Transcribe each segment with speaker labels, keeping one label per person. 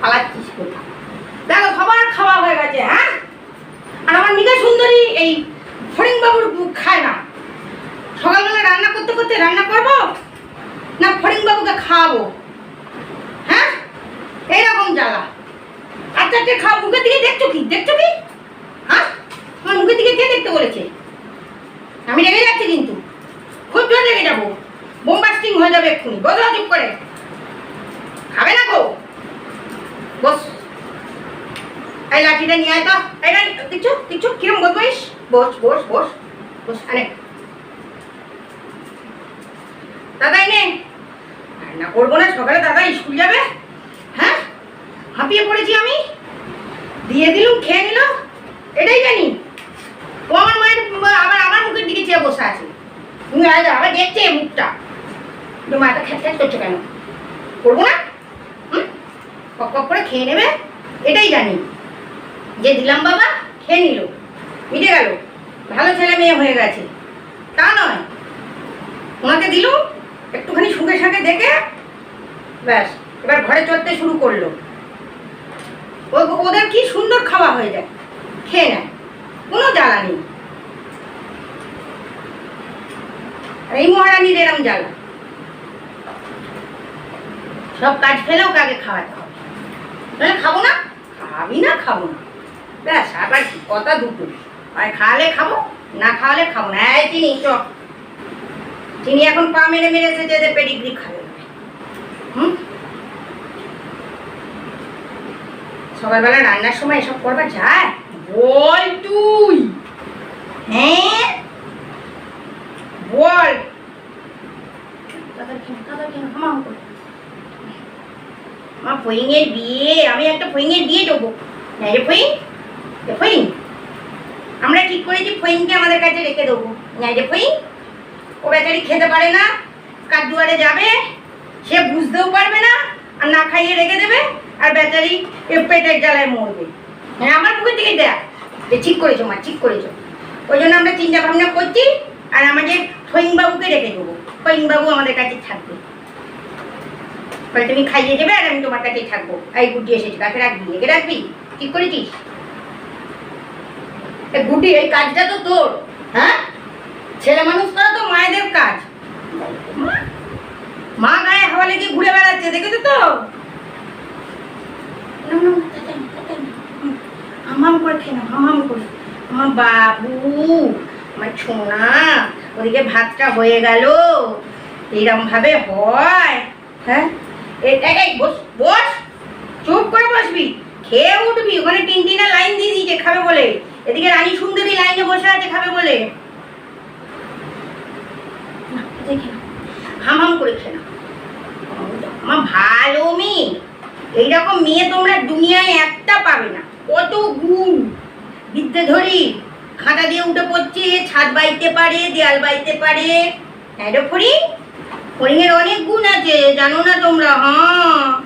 Speaker 1: পালাচ্ছিস কোথায়? দেখো, সবার খাওয়া হয়ে গেছে হ্যাঁ? আর আমার মিকা সুন্দরী এই ফরিং বাবুর খায় না। সকালবেলা রান্না করতে করতে রান্না করব না ফড়িংবাবুকে খাওয়াবো? হ্যাঁ? এইরকম জ্বালা। আচ্ছা আচ্ছা খাও, মুখের দিকে দেখছ কি? দেখছ কি? হ্যাঁ? আমার মুখের দিকে কে দেখতে বলেছে? আমি রেগে যাচ্ছি কিন্তু। খুব জোর রেগে যাব। বোমবাস্টিং হয়ে যাবে এক্ষুনি। বদলা চুপ করে। খাবে না গো বস লাঠিটা নিয়ে আয় তো। না দেখছ দেখছ কিরম বদমাইশ? বস বস বস বস আরে দাদা এনে রান্না করব না, সকালে দাদা স্কুল যাবে। হ্যাঁ? হাঁপিয়ে পড়েছি আমি। দিয়ে দিলুম, খেয়ে নিল। এটাই জানি। ও আমার মায়ের, আবার আমার মুখের দিকে চেয়ে বসে আছে। তুমি আজ আবার দেখছে মুখটা। কিন্তু মাটা খ্যাট খ্যাট করছে কেন? করব না? হুম? কক কক করে খেয়ে নেবে? এটাই জানি। যে দিলাম বাবা, খেয়ে নিল। মিটে গেল। ভালো ছেলে মেয়ে হয়ে গেছে। তা নয়। ওনাকে দিলুম একটুখানি সুখে সাথে দেখে, ব্যাস, এবার ঘরে চড়তে শুরু করল। ওদের কি সুন্দর খাওয়া হয়ে যায়। খেয়ে নেয়। কোনো জ্বালা নেই। এই মহারানীর এরম জ্বালা। সব কাজ ফেলেও কাকে খাওয়াতে হবে। তাহলে খাব না? খাবি না, খাব না। ব্যাস, আবার কথা দুটো। আর খাওয়ালে খাব, না খাওয়ালে খাব না। এই চিনি চ চিনি এখন পা মেরে মেরে এসেছে পেডিগ্রি খাবে হুম? সকালবেলা রান্নার সময় এসব করবা যায়? বল তুই। হ্যাঁ? বল। আমার ফইংয়ের বিয়ে, আমি একটা ফইংয়ের বিয়ে দেবো। না রে ফইং? এ ফইং, আমরা ঠিক করেছি? ফইংকে আমাদের কাছে রেখে দেবো। না রে ফইং, ও বেচারি খেতে পারে না, কার দুয়ারে যাবে, সে বুঝতেও পারবে না, আর না খাইয়ে রেখে দেবে, আর বেচারি পেটের জ্বালায় মরবে। হ্যাঁ আমার মুখের দিকে দেখ ঠিক করেছ মা, ঠিক করেছ। ওই জন্য আমরা চিন্তা ভাবনা করছি, আর আমাদের ফইংবাবুকে রেখে দেবো। ফইংবাবু আমাদের কাছে থাকবে। বলে তুমি খাইয়ে দেবে, আর আমি তোমার কাছেই থাকব। এই গুটি এসেছি, কাকে রাখবি? একে রাখবি? ঠিক করেছিস? গুটি, এই কাজটা তো তোর হ্যাঁ? ছেলে মানুষ করা তো মায়েদের কাজ। মা গায়ে হাওয়া লেগে ঘুরে বেড়াচ্ছে, দেখেছ তো? হামাম করে খেয়ে নাও হামাম করে। আমার বাবু, আমার ছোনা, ওদিকে ভাতটা হয়ে গেল। ভাবে হয় হ্যাঁ? এই, বস বস, চুপ করে বসবি। খেয়ে উঠবি, ওখানে টিনটিনা লাইন দিয়ে দিয়েছে, খাবে বলে। এদিকে রানী সুন্দরী লাইনে বসে আছে খাবে বলে। না, দেখে নাও। হাম হাম করে খেয়ে নাও। আমার ভালো মেয়ে। এইরকম মেয়ে তোমরা দুনিয়ায় একটা পাবে না। কত গুণ। বিদ্যে ধরি খাতা দিয়ে উঠে পড়ছে ছাদ বাইতে পারে দেয়াল বাইতে পারে। হ্যাঁ ফড়ি? ফড়িংয়ের অনেক গুণ আছে জানো না তোমরা? হ্যাঁ।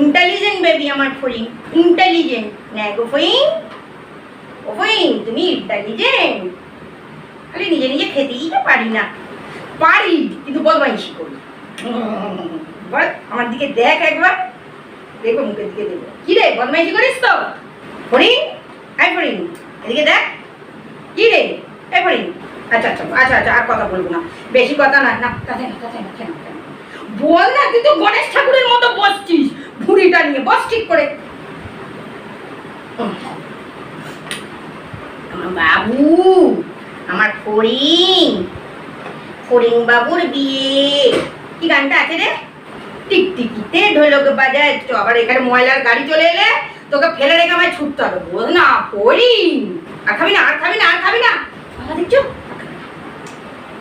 Speaker 1: ইন্টেলিজেন্ট বেবি আমার ফড়িং ইন্টেলিজেন্ট না গো ফড়িং ও ফড়িং তুমি ইন্টেলিজেন্ট খালি নিজে নিজে খেতেই তো পারি না। পারি, কিন্তু বদমাইশি করি? বল, আমার দিকে দেখ একবার। দেখব, মুখের দিকে দেখব। কি রে, বদমাইশি করিস তো? ফড়িং আই ফড়িং এদিকে দেখ। কি রে? এই ফড়িং আচ্ছা আচ্ছা আচ্ছা আচ্ছা আর কথা বলব না। বেশি কথা না না, তাতে না তাতে না, কেন বল না, তুই তো গণেশ ঠাকুরের মতো বসছিস ভুড়িটা নিয়ে বস ঠিক করে। বাবু, আমার ফড়িং। ফড়িং বাবুর বিয়ে। কি গানটা আছে রে? টিকটিকিতে ঢোলক বাজায়। আবার এখানে ময়লার গাড়ি চলে এলে তোকে ফেলে রেখে আমায় ছুটতে হবে। বোঝ না, ফড়িং। আর খাবি না, আর খাবি না, আর খাবি না। দেখছ?